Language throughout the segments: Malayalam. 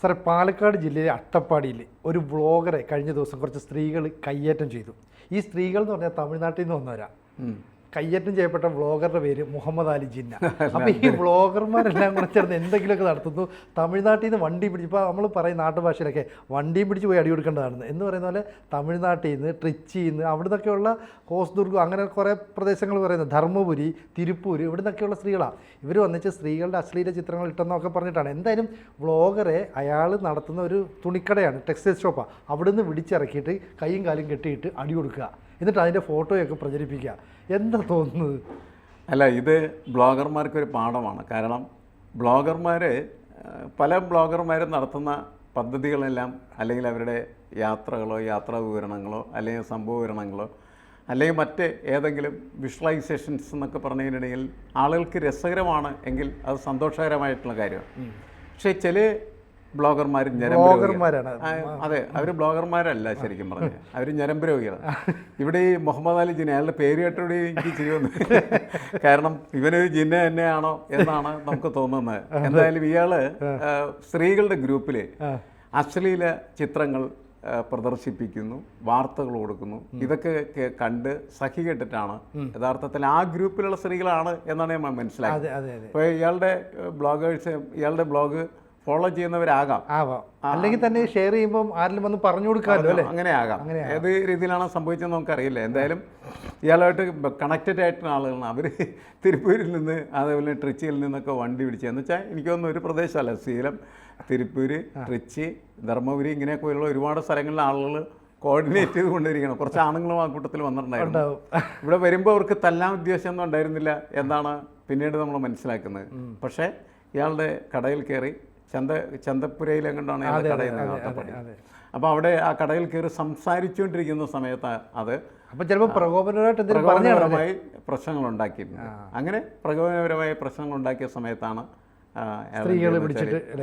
സാറേ പാലക്കാട് ജില്ലയിലെ അട്ടപ്പാടിയിൽ ഒരു വ്ളോഗറെ കഴിഞ്ഞ ദിവസം കുറച്ച് സ്ത്രീകൾ കയ്യേറ്റം ചെയ്തു. ഈ സ്ത്രീകൾ എന്ന് പറഞ്ഞാൽ തമിഴ്നാട്ടിൽ നിന്ന് വന്നവരാ. കയ്യേറ്റം ചെയ്യപ്പെട്ട വ്ളോഗറുടെ പേര് മുഹമ്മദ് അലി ജിന്ന. അപ്പോൾ ഈ വ്ളോഗർമാരെല്ലാം കൂടെ ചേർന്ന് എന്തെങ്കിലുമൊക്കെ നടത്തുന്നു. തമിഴ്നാട്ടിൽ നിന്ന് വണ്ടി പിടിച്ച് ഇപ്പോൾ നമ്മൾ പറയും നാട്ടുഭാഷയിലൊക്കെ വണ്ടിയും പിടിച്ച് പോയി അടി കൊടുക്കേണ്ടതാണ്. എന്ന് പറയുന്ന പോലെ തമിഴ്നാട്ടിൽ നിന്ന് ട്രിച്ചിയിൽ നിന്ന് അവിടെ നിന്നൊക്കെയുള്ള ഹോസ്ദുർഗം അങ്ങനെ കുറേ പ്രദേശങ്ങൾ പറയുന്നത് ധർമ്മപുരി തിരുപ്പൂർ ഇവിടെ നിന്നൊക്കെയുള്ള സ്ത്രീകളാണ് ഇവർ വന്നിച്ച് സ്ത്രീകളുടെ അശ്ലീല ചിത്രങ്ങൾ ഇട്ടെന്നൊക്കെ പറഞ്ഞിട്ടാണ്. എന്തായാലും വ്ളോഗറെ അയാൾ നടത്തുന്ന ഒരു തുണിക്കടയാണ് ടെക്സ്റ്റൈൽ ഷോപ്പാണ് അവിടെ നിന്ന് വിളിച്ചിറക്കിയിട്ട് കൈയും കാലും കെട്ടിയിട്ട് അടി കൊടുക്കുക. എന്നിട്ട് അതിന്റെ ഫോട്ടോയൊക്കെ പ്രചരിപ്പിക്കുക. എന്താ തോന്നുന്നത്? അല്ല ഇത് ബ്ലോഗർമാർക്കൊരു പാഠമാണ്. കാരണം ബ്ലോഗർമാർ പല ബ്ലോഗർമാരും നടത്തുന്ന പദ്ധതികളെല്ലാം അല്ലെങ്കിൽ അവരുടെ യാത്രകളോ യാത്രാ വിവരണങ്ങളോ അല്ലെങ്കിൽ സംഭവ വിവരണങ്ങളോ അല്ലെങ്കിൽ മറ്റ് ഏതെങ്കിലും വിഷ്വലൈസേഷൻസ് എന്നൊക്കെ പറഞ്ഞതിനിടയിൽ ആളുകൾക്ക് രസകരമാണ് എങ്കിൽ അത് സന്തോഷകരമായിട്ടുള്ള കാര്യമാണ്. പക്ഷേ ചില ബ്ലോഗർമാർ ബ്ലോഗർമാരാണ്. അതെ അവർ ബ്ലോഗർമാരല്ല ശരിക്കും പറഞ്ഞാൽ അവർ ഞരമ്പരോഗികളാണ് ഇവിടെ ഈ മുഹമ്മദ് അലി ജിന്ന അയാളുടെ പേര് കേട്ടോടെ എനിക്ക് ചിരി വന്നു. കാരണം ഇവനൊരു ജിന്ന തന്നെയാണോ എന്നാണ് നമുക്ക് തോന്നുന്നത്. എന്തായാലും ഇയാൾ സ്ത്രീകളുടെ ഗ്രൂപ്പിലെ അശ്ലീല ചിത്രങ്ങൾ പ്രദർശിപ്പിക്കുന്നു വാർത്തകൾ കൊടുക്കുന്നു. ഇതൊക്കെ കണ്ട് സഖി കേട്ടിട്ടാണ്. യഥാർത്ഥത്തിൽ ആ ഗ്രൂപ്പിലുള്ള സ്ത്രീകളാണ് എന്നാണ് ഞാൻ അതെ അപ്പോൾ ഇയാളുടെ ബ്ലോഗേഴ്സ് ഇയാളുടെ ബ്ലോഗ് ഫോളോ ചെയ്യുന്നവരാകാം. ആവാം. അല്ലെങ്കിൽ തന്നെ ഷെയർ ചെയ്യുമ്പോൾ ആരെങ്കിലും വന്ന് പറഞ്ഞു കൊടുക്കാമല്ലോ അല്ലേ? അങ്ങനെ ആകാം. ഏത് രീതിയിലാണ് സംഭവിച്ചതെന്ന് നമുക്കറിയില്ല. എന്തായാലും ഇയാളുമായിട്ട് കണക്റ്റഡ് ആയിട്ടുള്ള ആളുകളാണ്. അവർ തിരുപ്പൂരിൽ നിന്ന് അതേപോലെ ട്രിച്ചിയിൽ നിന്നൊക്കെ വണ്ടി പിടിച്ച്. എന്ന് വെച്ചാൽ എനിക്ക് തോന്നുന്നു ഒരു പ്രദേശമല്ല. സീലം തിരുപ്പൂര് ട്രിച്ചി ധർമ്മപുരി ഇങ്ങനെയൊക്കെയുള്ള ഒരുപാട് സ്ഥലങ്ങളിലെ ആളുകൾ കോർഡിനേറ്റ് ചെയ്ത് കൊണ്ടിരിക്കണം. കുറച്ച് ആണുങ്ങളും ആ കൂട്ടത്തിൽ വന്നിട്ടുണ്ടായിരുന്നു. ഇവിടെ വരുമ്പോൾ അവർക്ക് തല്ലാൻ ഉദ്ദേശമൊന്നും ഉണ്ടായിരുന്നില്ല. എന്നാണ് പിന്നീട് നമ്മൾ മനസ്സിലാക്കുന്നത്. പക്ഷേ ഇയാളുടെ കടയിൽ കയറി ചന്ത ചന്തപ്പുരയിൽ എങ്ങോട്ടാണ് ഇയാളുടെ കടയിൽ നിന്ന് അപ്പോൾ അവിടെ ആ കടയിൽ കയറി സംസാരിച്ചുകൊണ്ടിരിക്കുന്ന സമയത്ത് അത് അപ്പോൾ ചിലപ്പോൾ പ്രകോപനപരമായിട്ട് പ്രകോപനപരമായി പ്രശ്നങ്ങൾ ഉണ്ടാക്കി അങ്ങനെ പ്രകോപനപരമായ പ്രശ്നങ്ങൾ ഉണ്ടാക്കിയ സമയത്താണ്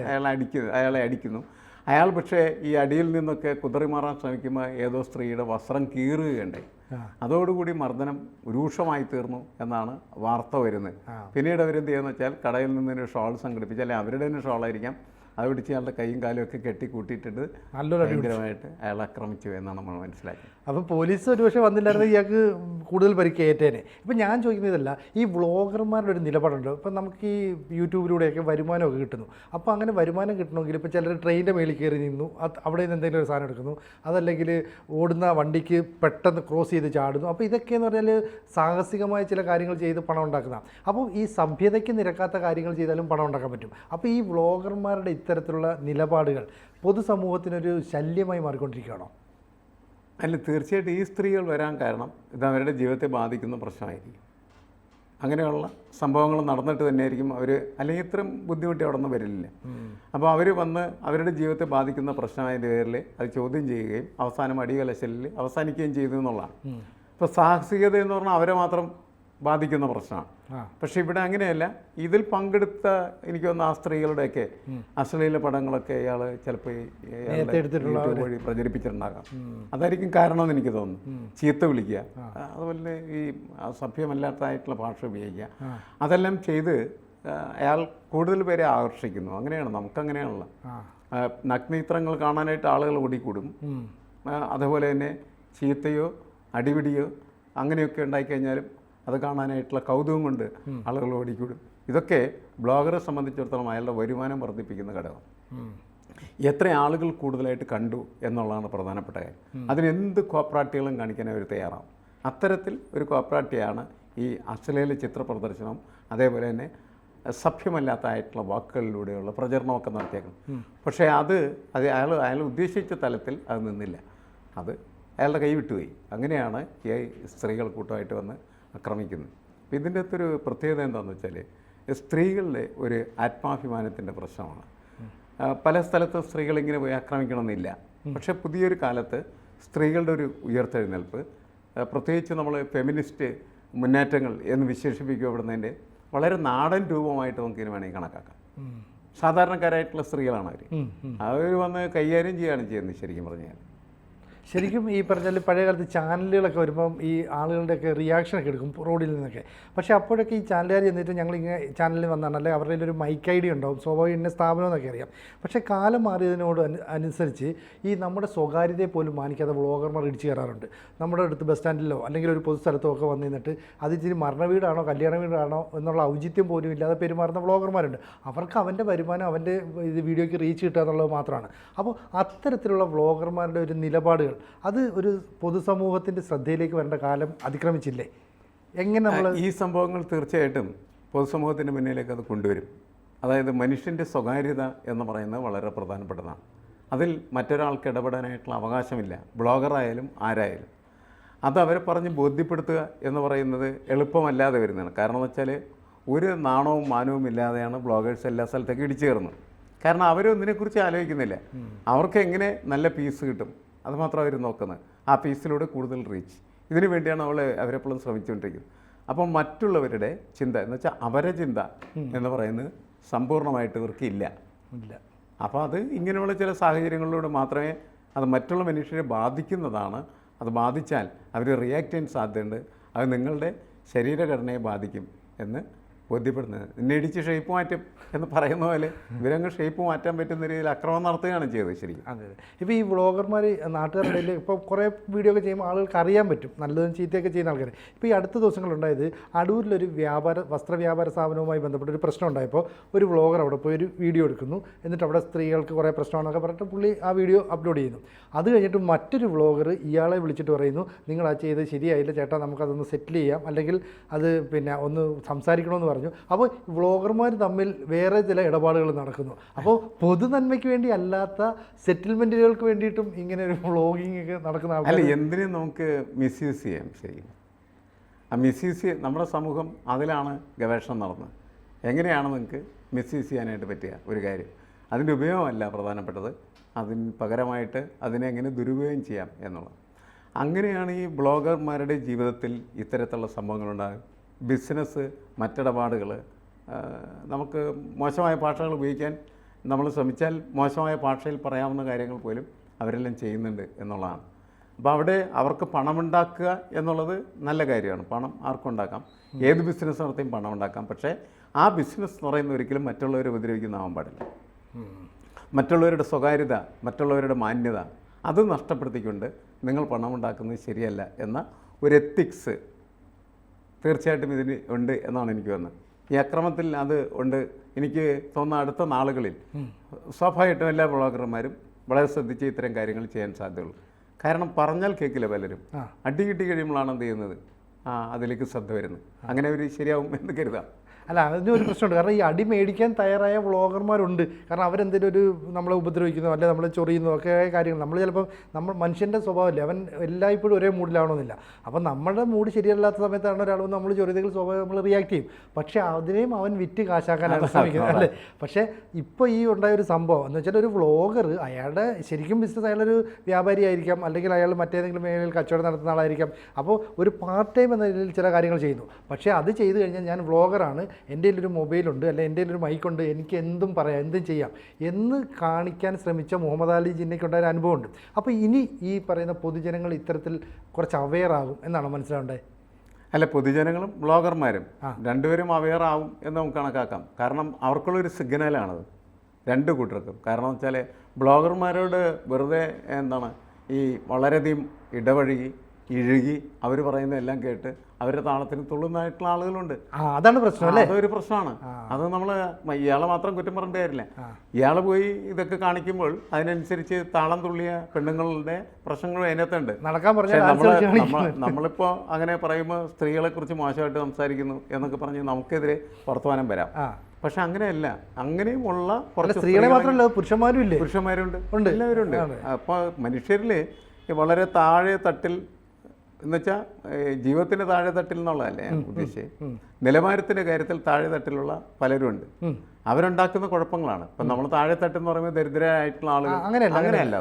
അയാളെ അടിക്കുന്നു അയാളെ അടിക്കുന്നു. അയാൾ പക്ഷേ ഈ അടിയിൽ നിന്നൊക്കെ കുതറിമാറാൻ ശ്രമിക്കുമ്പോൾ ഏതോ സ്ത്രീയുടെ വസ്ത്രം കീറുകയുണ്ടായി. അതോടുകൂടി മർദ്ദനം രൂക്ഷമായി തീർന്നു എന്നാണ് വാർത്ത വരുന്നത്. പിന്നീട് അവരെന്ത് ചെയ്യുന്നത് വെച്ചാൽ കടയിൽ നിന്ന് ഒരു ഷോൾ സംഘടിപ്പിച്ച് അല്ലെങ്കിൽ അവരുടെ തന്നെ ഷോളായിരിക്കാം അത് പിടിച്ച് അയാളുടെ കൈയും കാലും ഒക്കെ കെട്ടി കൂട്ടിയിട്ടിട്ട് നല്ലൊരു ഭയങ്കരമായിട്ട് അയാൾ ആക്രമിച്ചു എന്നാണ് നമ്മൾ മനസ്സിലാക്കിയത്. അപ്പോൾ പോലീസ് ഒരുപക്ഷെ വന്നില്ലായിരുന്നു ഇയാൾക്ക് കൂടുതൽ പരിക്കേറ്റേനെ. ഇപ്പം ഞാൻ ചോദിക്കുന്നതല്ല ഈ വ്ളോഗർമാരുടെ ഒരു നിലപാടുണ്ട്. ഇപ്പം നമുക്ക് ഈ യൂട്യൂബിലൂടെയൊക്കെ വരുമാനമൊക്കെ കിട്ടുന്നു. അപ്പോൾ അങ്ങനെ വരുമാനം കിട്ടണമെങ്കിൽ ഇപ്പോൾ ചിലർ ട്രെയിനിന്റെ മേളിൽ കയറി നിന്നു. അത് അവിടെ നിന്ന് എന്തെങ്കിലും ഒരു സാധനം എടുക്കുന്നു. അതല്ലെങ്കിൽ ഓടുന്ന വണ്ടിക്ക് പെട്ടെന്ന് ക്രോസ് ചെയ്ത് ചാടുന്നു. അപ്പോൾ ഇതൊക്കെയെന്ന് പറഞ്ഞാൽ സാഹസികമായ ചില കാര്യങ്ങൾ ചെയ്ത് പണം ഉണ്ടാക്കുന്ന അപ്പോൾ ഈ സഭ്യതയ്ക്ക് നിരക്കാത്ത കാര്യങ്ങൾ ചെയ്താലും പണം ഉണ്ടാക്കാൻ പറ്റും. അപ്പോൾ ഈ വ്ളോഗർമാരുടെ ഇത്തരത്തിലുള്ള നിലപാടുകൾ പൊതുസമൂഹത്തിനൊരു ശല്യമായി മാറിക്കൊണ്ടിരിക്കുകയാണോ? അല്ല തീർച്ചയായിട്ടും ഈ സ്ത്രീകൾ വരാൻ കാരണം ഇത് അവരുടെ ജീവിതത്തെ ബാധിക്കുന്ന പ്രശ്നമായിരിക്കും. അങ്ങനെയുള്ള സംഭവങ്ങൾ നടന്നിട്ട് തന്നെയായിരിക്കും അവർ അല്ലെങ്കിൽ ഇത്രയും ബുദ്ധിമുട്ടി അവിടെ നിന്ന് വരില്ല അപ്പോൾ അവർ വന്ന് അവരുടെ ജീവിതത്തെ ബാധിക്കുന്ന പ്രശ്നമായതിന്റെ പേരിൽ അത് ചോദ്യം ചെയ്യുകയും അവസാനം അടികലശലിൽ അവസാനിക്കുകയും ചെയ്തു എന്നുള്ളതാണ്. ഇപ്പോൾ സാഹസികത എന്ന് പറഞ്ഞാൽ അവരെ മാത്രം ബാധിക്കുന്ന പ്രശ്നമാണ്. പക്ഷെ ഇവിടെ അങ്ങനെയല്ല. ഇതിൽ പങ്കെടുത്ത എനിക്ക് തോന്നുന്ന ആ സ്ത്രീകളുടെയൊക്കെ അശ്ലീല പടങ്ങളൊക്കെ ഇയാൾ ചിലപ്പോൾ യൂട്യൂബ് വഴി പ്രചരിപ്പിച്ചിട്ടുണ്ടാകാം. അതായിരിക്കും കാരണം എന്ന് എനിക്ക് തോന്നുന്നു. ചീത്ത വിളിക്കുക. അതുപോലെ ഈ സഭ്യമല്ലാത്തതായിട്ടുള്ള ഭാഷ ഉപയോഗിക്കുക. അതെല്ലാം ചെയ്ത് അയാൾ കൂടുതൽ പേരെ ആകർഷിക്കുന്നു. അങ്ങനെയാണ്? നമുക്കങ്ങനെയാണല്ലോ. നഗ്നചിത്രങ്ങൾ കാണാനായിട്ട് ആളുകൾ ഓടിക്കൂടും. അതുപോലെ തന്നെ ചീത്തയോ അടിപിടിയോ അങ്ങനെയൊക്കെ ഉണ്ടായിക്കഴിഞ്ഞാലും അത് കാണാനായിട്ടുള്ള കൗതുകം കൊണ്ട് ആളുകൾ ഓടിക്കൂടും. ഇതൊക്കെ ബ്ലോഗറെ സംബന്ധിച്ചിടത്തോളം അയാളുടെ വരുമാനം വർദ്ധിപ്പിക്കുന്ന ഘടകം. എത്ര ആളുകൾ കൂടുതലായിട്ട് കണ്ടു എന്നുള്ളതാണ് പ്രധാനപ്പെട്ട കാര്യം. അതിനെന്ത് കോപ്രാട്ടികളും കാണിക്കാൻ അവർ തയ്യാറാവും. അത്തരത്തിൽ ഒരു കോപ്രാട്ടിയാണ് ഈ അശ്ലീല ചിത്ര പ്രദർശനം അതേപോലെ തന്നെ സഭ്യമല്ലാത്തതായിട്ടുള്ള വാക്കുകളിലൂടെയുള്ള പ്രചരണമൊക്കെ നടത്തിയേക്കണം പക്ഷേ അത് അത് അയാൾ അയാൾ ഉദ്ദേശിച്ച തലത്തിൽ അത് നിന്നില്ല. അത് അയാളുടെ കൈ വിട്ടുപോയി അങ്ങനെയാണ് ഈ സ്ത്രീകൾ കൂട്ടമായിട്ട് വന്ന് ആക്രമിക്കുന്നത് അപ്പോൾ ഇതിന്റെ അകത്തൊരു പ്രത്യേകത എന്താണെന്ന് വെച്ചാൽ സ്ത്രീകളുടെ ഒരു ആത്മാഭിമാനത്തിന്റെ പ്രശ്നമാണ്. പല സ്ഥലത്തും സ്ത്രീകൾ ഇങ്ങനെ പോയി ആക്രമിക്കണമെന്നില്ല. പക്ഷേ പുതിയൊരു കാലത്ത് സ്ത്രീകളുടെ ഒരു ഉയർത്തെഴുന്നേൽപ്പ് പ്രത്യേകിച്ച് നമ്മൾ ഫെമിനിസ്റ്റ് മുന്നേറ്റങ്ങൾ എന്ന് വിശേഷിപ്പിക്കപ്പെടുന്നതിന്റെ വളരെ നാടൻ രൂപമായിട്ട് നമുക്ക് ഇതിന് വേണമെങ്കിൽ കണക്കാക്കാം. സാധാരണക്കാരായിട്ടുള്ള സ്ത്രീകളാണ് അവർ അവർ വന്ന് കൈകാര്യം ചെയ്യുകയാണ് ചെയ്യുന്നത് ശരിക്കും പറഞ്ഞാൽ ശരിക്കും ഈ പറഞ്ഞാൽ പഴയ കാലത്ത് ചാനലുകളൊക്കെ വരുമ്പം ഈ ആളുകളുടെയൊക്കെ റിയാക്ഷനൊക്കെ എടുക്കും റോഡിൽ നിന്നൊക്കെ. പക്ഷേ അപ്പോഴൊക്കെ ഈ ചാനലുകാർ ചെന്നിട്ട് ഞങ്ങളിങ്ങനെ ചാനലിൽ വന്നാണ്. അല്ലെങ്കിൽ അവരുടെ ഒരു മൈക്ക് ഐ ഡി ഉണ്ടാവും. സ്വാഭാവിക ഇന്ന സ്ഥാപനം എന്നൊക്കെ അറിയാം. പക്ഷേ കാലം മാറിയതിനോട് അനുസരിച്ച് ഈ നമ്മുടെ സ്വകാര്യതയെ പോലും മാനിക്കാതെ വ്ളോഗർമാർ ഇടിച്ചു കയറാറുണ്ട്. നമ്മുടെ അടുത്ത് ബസ് സ്റ്റാൻഡിലോ അല്ലെങ്കിൽ ഒരു പൊതു സ്ഥലത്തോ ഒക്കെ വന്ന് നിന്നിട്ട് അത് ഇച്ചിരി മരണ വീടാണോ കല്യാണ വീടാണോ എന്നുള്ള ഔചിത്യം പോലും ഇല്ലാതെ പെരുമാറുന്ന വ്ളോഗർമാരുണ്ട്. അവർക്ക് അവന്റെ വരുമാനം അവന്റെ ഇത് വീഡിയോയ്ക്ക് റീച്ച് കിട്ടുക എന്നുള്ളത് മാത്രമാണ്. അപ്പോൾ അത്തരത്തിലുള്ള വ്ളോഗർമാരുടെ ഒരു നിലപാടുകൾ അത് ഒരു പൊതുസമൂഹത്തിന്റെ ശ്രദ്ധയിലേക്ക് വരേണ്ട കാലം അതിക്രമിച്ചില്ലേ? എങ്ങനെ നമ്മൾ ഈ സംഭവങ്ങൾ തീർച്ചയായിട്ടും പൊതുസമൂഹത്തിന്റെ മുന്നിലേക്ക് അത് കൊണ്ടുവരും. അതായത് മനുഷ്യന്റെ സ്വകാര്യത എന്ന് പറയുന്നത് വളരെ പ്രധാനപ്പെട്ടതാണ്. അതിൽ മറ്റൊരാൾക്ക് ഇടപെടാനായിട്ടുള്ള അവകാശമില്ല. ബ്ലോഗറായാലും ആരായാലും. അത് അവരെ പറഞ്ഞ് ബോധ്യപ്പെടുത്തുക എന്ന് പറയുന്നത് എളുപ്പമല്ലാതെ വരുന്നതാണ്. കാരണം എന്ന് വെച്ചാൽ ഒരു നാണവും മാനവും ഇല്ലാതെയാണ് ബ്ലോഗേഴ്സ് എല്ലാ സ്ഥലത്തേക്ക് ഇടിച്ചു കയറുന്നത്. കാരണം അവരൊന്നിനെക്കുറിച്ച് ആലോചിക്കുന്നില്ല. അവർക്ക് എങ്ങനെ നല്ല പീസ് കിട്ടും? അത് മാത്രം അവർ നോക്കുന്നത്. ആ പീസിലൂടെ കൂടുതൽ റീച്ച് ഇതിനു വേണ്ടിയാണ് അവൾ അവരെപ്പോഴും ശ്രമിച്ചുകൊണ്ടിരിക്കുന്നത്. അപ്പം മറ്റുള്ളവരുടെ ചിന്ത എന്ന് വെച്ചാൽ അവരെ ചിന്ത എന്ന് പറയുന്നത് സമ്പൂർണമായിട്ട് ഇവർക്ക് ഇല്ല. ഇല്ല അപ്പോൾ അത് ഇങ്ങനെയുള്ള ചില സാഹചര്യങ്ങളിലൂടെ മാത്രമേ അത് മറ്റുള്ള മനുഷ്യരെ ബാധിക്കുന്നതാണ്. അത് ബാധിച്ചാൽ അവർ റിയാക്ട് ചെയ്യാൻ സാധ്യതയുണ്ട്. അത് നിങ്ങളുടെ ശരീരഘടനയെ ബാധിക്കും എന്ന് ബോധ്യപ്പെടുന്നത്. നിന്നെ ഇടിച്ച് ഷേപ്പ് മാറ്റും എന്ന് പറയുന്ന പോലെ ഇവരങ്ങ് ഷേപ്പ് മാറ്റാൻ പറ്റുന്ന രീതിയിൽ അക്രമം നടത്തുകയാണ് ചെയ്തത് ശരിക്കും. അതെ അതെ. ഇപ്പോൾ ഈ വ്ളോഗർമാർ നാട്ടുകാരുടെ ഇടയിൽ ഇപ്പോൾ കുറേ വീഡിയോ ഒക്കെ ചെയ്യുമ്പോൾ ആളുകൾക്ക് അറിയാൻ പറ്റും. നല്ലതും ചീത്തയൊക്കെ ചെയ്യുന്ന ആൾക്കാർ ഇപ്പോൾ ഈ അടുത്ത ദിവസങ്ങളുണ്ടായത് അടൂരിലൊരു വ്യാപാര വസ്ത്ര വ്യാപാര സ്ഥാപനവുമായി ബന്ധപ്പെട്ട ഒരു പ്രശ്നം ഉണ്ടായപ്പോൾ ഒരു വ്ളോഗർ അവിടെ പോയി ഒരു വീഡിയോ എടുക്കുന്നു. എന്നിട്ട് അവിടെ സ്ത്രീകൾക്ക് കുറേ പ്രശ്നമാണെന്നൊക്കെ പറഞ്ഞിട്ട് പുള്ളി ആ വീഡിയോ അപ്ലോഡ് ചെയ്യുന്നു. അത് കഴിഞ്ഞിട്ട് മറ്റൊരു വ്ളോഗർ ഇയാളെ വിളിച്ചിട്ട് പറയുന്നു നിങ്ങൾ ആ ചെയ്ത് ശരിയായില്ല ചേട്ടാ നമുക്കതൊന്ന് സെറ്റിൽ ചെയ്യാം. അല്ലെങ്കിൽ അത് പിന്നെ ഒന്ന് സംസാരിക്കണമെന്ന് പറഞ്ഞു. അപ്പോൾ വ്ളോഗർമാർ തമ്മിൽ വേറെ ചില ഇടപാടുകൾ നടക്കുന്നു. അപ്പോൾ പൊതുനന്മയ്ക്ക് വേണ്ടി അല്ലാത്ത സെറ്റിൽമെന്റുകൾക്ക് വേണ്ടിയിട്ടും ഇങ്ങനെ ഒരു വ്ളോഗിങ് ഒക്കെ നടക്കുന്ന അല്ല എന്തിനും നമുക്ക് മിസ്യൂസ് ചെയ്യാം ശരിക്കും ആ മിസ്യൂസ് നമ്മുടെ സമൂഹം അതിലാണ് ഗവേഷണം നടന്നത്. എങ്ങനെയാണ് നിങ്ങൾക്ക് മിസ്യൂസ് ചെയ്യാനായിട്ട് പറ്റിയ ഒരു കാര്യം? അതിന്റെ ഉപയോഗമല്ല പ്രധാനപ്പെട്ടത്. അതിന് പകരമായിട്ട് അതിനെ എങ്ങനെ ദുരുപയോഗം ചെയ്യാം എന്നുള്ളത്. അങ്ങനെയാണ് ഈ ബ്ലോഗർമാരുടെ ജീവിതത്തിൽ ഇത്തരത്തിലുള്ള സംഭവങ്ങളുണ്ടാകും ബിസിനസ് മറ്റിടപാടുകൾ നമുക്ക് മോശമായ ഭാഷകൾ ഉപയോഗിക്കാൻ നമ്മൾ ശ്രമിച്ചാൽ മോശമായ ഭാഷയിൽ പറയാവുന്ന കാര്യങ്ങൾ പോലും അവരെല്ലാം ചെയ്യുന്നുണ്ട് എന്നുള്ളതാണ്. അപ്പോൾ അവിടെ അവർക്ക് പണമുണ്ടാക്കുക എന്നുള്ളത് നല്ല കാര്യമാണ്. പണം ആർക്കും ഉണ്ടാക്കാം. ഏത് ബിസിനസ് നടത്തിയും പണം ഉണ്ടാക്കാം പക്ഷേ ആ ബിസിനസ് എന്ന് പറയുന്ന ഒരിക്കലും മറ്റുള്ളവരെ ഉപദ്രവിക്കുന്നതാവാൻ പാടില്ല. മറ്റുള്ളവരുടെ സ്വകാര്യത മറ്റുള്ളവരുടെ മാന്യത അത് നഷ്ടപ്പെടുത്തിക്കൊണ്ട് നിങ്ങൾ പണം ഉണ്ടാക്കുന്നത് ശരിയല്ല എന്ന ഒരു എത്തിക്സ് തീർച്ചയായിട്ടും ഇതിന് ഉണ്ട് എന്നാണ് എനിക്ക് തോന്നുന്നത്. ഈ അക്രമത്തിൽ അത് ഉണ്ട്. എനിക്ക് തോന്നുന്ന അടുത്ത നാളുകളിൽ സ്വാഭാവികമായിട്ടും എല്ലാ ബ്ലോഗർമാരും വളരെ ശ്രദ്ധിച്ച് ഇത്തരം കാര്യങ്ങൾ ചെയ്യാൻ സാധ്യതയുള്ളൂ. കാരണം പറഞ്ഞാൽ കേൾക്കില്ല പലരും. അടി കിട്ടി കഴിയുമ്പോഴാണ് എന്ത് ചെയ്യുന്നത്? ആ അതിലേക്ക് ശ്രദ്ധ വരുന്നത്. അങ്ങനെ ഒരു ശരിയാവും എന്ന് കരുതാം. അല്ല അതിന് ഒരു പ്രശ്നമുണ്ട്. കാരണം ഈ അടി മേടിക്കാൻ തയ്യാറായ വ്ളോഗർമാരുണ്ട്. കാരണം അവരെന്തെങ്കിലും ഒരു നമ്മളെ ഉപദ്രവിക്കുന്നു അല്ലെങ്കിൽ നമ്മളെ ചൊറിയുന്നോ ഒക്കെ കാര്യങ്ങൾ. നമ്മൾ ചിലപ്പോൾ നമ്മൾ മനുഷ്യന്റെ സ്വഭാവമല്ലേ? അവൻ എല്ലായ്പ്പോഴും ഒരേ മൂഡിലാവണമെന്നില്ല. അപ്പം നമ്മുടെ മൂഡ് ശരിയല്ലാത്ത സമയത്താണ് ഒരാൾ വന്ന് നമ്മൾ ചൊറിയതെങ്കിൽ സ്വഭാവം നമ്മൾ റിയാക്ട് ചെയ്യും. പക്ഷേ അതിനെയും അവൻ വിറ്റ് കാശാക്കാനാണ് ശ്രമിക്കുന്നത് അല്ലേ? പക്ഷേ ഇപ്പോൾ ഈ ഉണ്ടായ ഒരു സംഭവം എന്ന് വെച്ചാൽ ഒരു വ്ളോഗർ അയാളുടെ ശരിക്കും ബിസിനസ് അയാളൊരു വ്യാപാരി ആയിരിക്കാം. അല്ലെങ്കിൽ അയാൾ മറ്റേതെങ്കിലും മേഖലയിൽ കച്ചവടം നടത്തുന്ന ആളായിരിക്കാം. അപ്പോൾ ഒരു പാർട്ട് ടൈം എന്ന രീതിയിൽ ചില കാര്യങ്ങൾ ചെയ്യുന്നു. പക്ഷേ അത് ചെയ്തു കഴിഞ്ഞാൽ ഞാൻ വ്ളോഗറാണ്. എന്റെ ഒരു മൊബൈലുണ്ട് അല്ലെങ്കിൽ എന്റെ ഒരു മൈക്കുണ്ട് എനിക്ക് എന്തും പറയാം എന്തും ചെയ്യാം എന്ന് കാണിക്കാൻ ശ്രമിച്ച മുഹമ്മദ് അലി ജിന്നയ്ക്കുണ്ടായ ഒരു അനുഭവമുണ്ട്. അപ്പോൾ ഇനി ഈ പറയുന്ന പൊതുജനങ്ങൾ ഇത്തരത്തിൽ കുറച്ച് അവെയർ ആകും എന്നാണ് മനസ്സിലാവേണ്ടത്? അല്ല പൊതുജനങ്ങളും ബ്ലോഗർമാരും രണ്ടുപേരും അവെയർ ആവും എന്ന് നമുക്ക് കണക്കാക്കാം. കാരണം അവർക്കുള്ളൊരു സിഗ്നലാണത് രണ്ട് കൂട്ടർക്കും. കാരണം വെച്ചാൽ ബ്ലോഗർമാരോട് വെറുതെ എന്താണ് ഈ വളരെയധികം ഇടവഴുകി ഇഴുകി അവർ പറയുന്നതെല്ലാം കേട്ട് അവരുടെ താളത്തിന് തുള്ളുന്നതായിട്ടുള്ള ആളുകളുണ്ട്. അതാണ് പ്രശ്നം അല്ലേ? അതൊരു പ്രശ്നമാണ്. അത് നമ്മൾ ഇയാളെ മാത്രം കുറ്റം പറഞ്ഞിട്ട് കാര്യമില്ല. ഇയാൾ പോയി ഇതൊക്കെ കാണിക്കുമ്പോൾ അതിനനുസരിച്ച് താളം തുള്ളിയ പെണ്ണുങ്ങളുടെ പ്രശ്നങ്ങളും അതിനകത്തുണ്ട്. നടക്കാൻ പറഞ്ഞാൽ നമ്മളിപ്പോ അങ്ങനെ പറയുമ്പോൾ സ്ത്രീകളെ കുറിച്ച് മോശമായിട്ട് സംസാരിക്കുന്നു എന്നൊക്കെ പറഞ്ഞ് നമുക്കെതിരെ വർത്തമാനം വരാം. പക്ഷെ അങ്ങനെയല്ല. അങ്ങനെയുമുള്ള കുറച്ച് സ്ത്രീകളെ മാത്രമല്ല പുരുഷന്മാരും ഇല്ലേ? പുരുഷന്മാരുണ്ട്. ഉണ്ട്. എല്ലാവരും ഉണ്ട്. അപ്പോൾ മനുഷ്യരിൽ വളരെ താഴെ തട്ടിൽ എന്നുവെച്ചാൽ ജീവിതത്തിന്റെ താഴെ തട്ടിൽ എന്നുള്ളതല്ലേ ഞാൻ ഉദ്ദേശിച്ചത്. നിലവാരത്തിന്റെ കാര്യത്തിൽ താഴെ തട്ടിലുള്ള പലരും ഉണ്ട് അവരുണ്ടാക്കുന്ന കുഴപ്പങ്ങളാണ്. ഇപ്പം നമ്മൾ താഴെ തട്ടെന്ന് പറയുമ്പോൾ ദരിദ്രരായിട്ടുള്ള ആളുകൾ അങ്ങനെയല്ല അങ്ങനെയല്ല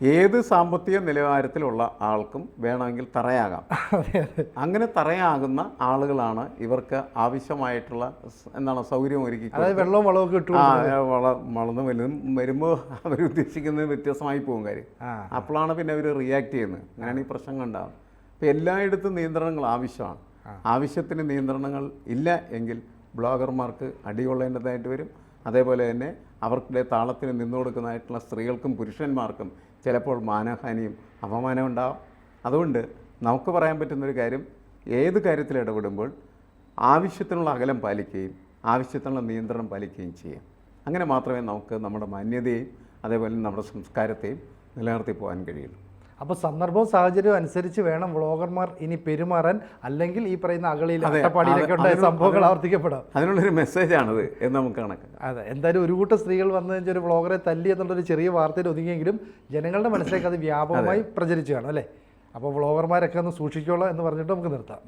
ഏത് സാമ്പത്തിക നിലവാരത്തിലുള്ള ആൾക്കും വേണമെങ്കിൽ തറയാകാം. അങ്ങനെ തറയാകുന്ന ആളുകളാണ് ഇവർക്ക് ആവശ്യമായിട്ടുള്ള എന്താണ് സൗകര്യം ഒരുക്കി അതായത് വെള്ളവും വളവും ഇട്ടു ആ വള വളർന്ന് വലുതും വരുമ്പോൾ അവർ ഉദ്ദേശിക്കുന്നത് വ്യത്യസ്തമായി പോകും കാര്യം. അപ്പോഴാണ് പിന്നെ അവർ റിയാക്ട് ചെയ്യുന്നത്. അങ്ങനെയാണ് ഈ പ്രശ്നം ഉണ്ടാകും അപ്പോൾ എല്ലായിടത്തും നിയന്ത്രണങ്ങൾ ആവശ്യമാണ്. ആവശ്യത്തിന് നിയന്ത്രണങ്ങൾ ഇല്ല എങ്കിൽ ബ്ലോഗർമാർക്ക് അടികൊള്ളേണ്ടതായിട്ട് വരും. അതേപോലെ തന്നെ അവർക്കിടെ താളത്തിന് നിന്നു കൊടുക്കുന്നതായിട്ടുള്ള സ്ത്രീകൾക്കും പുരുഷന്മാർക്കും ചിലപ്പോൾ മാനഹാനിയും അപമാനവും ഉണ്ടാവും. അതുകൊണ്ട് നമുക്ക് പറയാൻ പറ്റുന്നൊരു കാര്യം ഏത് കാര്യത്തിൽ ഇടപെടുമ്പോൾ ആവശ്യത്തിനുള്ള അകലം പാലിക്കുകയും ആവശ്യത്തിനുള്ള നിയന്ത്രണം പാലിക്കുകയും ചെയ്യാം. അങ്ങനെ മാത്രമേ നമുക്ക് നമ്മുടെ മാന്യതയെയും അതേപോലെ നമ്മുടെ സംസ്കാരത്തെയും നിലനിർത്തി പോകാൻ കഴിയുള്ളൂ. അപ്പോൾ സന്ദർഭവും സാഹചര്യവും അനുസരിച്ച് വേണം വ്ളോഗർമാർ ഇനി പെരുമാറാൻ. അല്ലെങ്കിൽ ഈ പറയുന്ന അകളിയിൽ അട്ടപ്പാടിയിലൊക്കെ ഉണ്ടായ സംഭവങ്ങൾ ആവർത്തിക്കപ്പെടാം. അതിനുള്ളൊരു മെസ്സേജാണത് എന്ന് നമുക്ക് കണക്കാക്കാം അതെ എന്തായാലും ഒരു കൂട്ടം സ്ത്രീകൾ വന്നു കഴിഞ്ഞാൽ ഒരു വ്ളോഗറെ തല്ലി എന്നുള്ളൊരു ചെറിയ വാർത്തയിൽ ഒതുങ്ങിയെങ്കിലും ജനങ്ങളുടെ മനസ്സിലേക്ക് അത് വ്യാപകമായി പ്രചരിച്ചു കാണും അല്ലേ? അപ്പോൾ വ്ളോഗർമാരൊക്കെ ഒന്ന് സൂക്ഷിച്ചോളാം എന്ന് പറഞ്ഞിട്ട് നമുക്ക് നിർത്താം.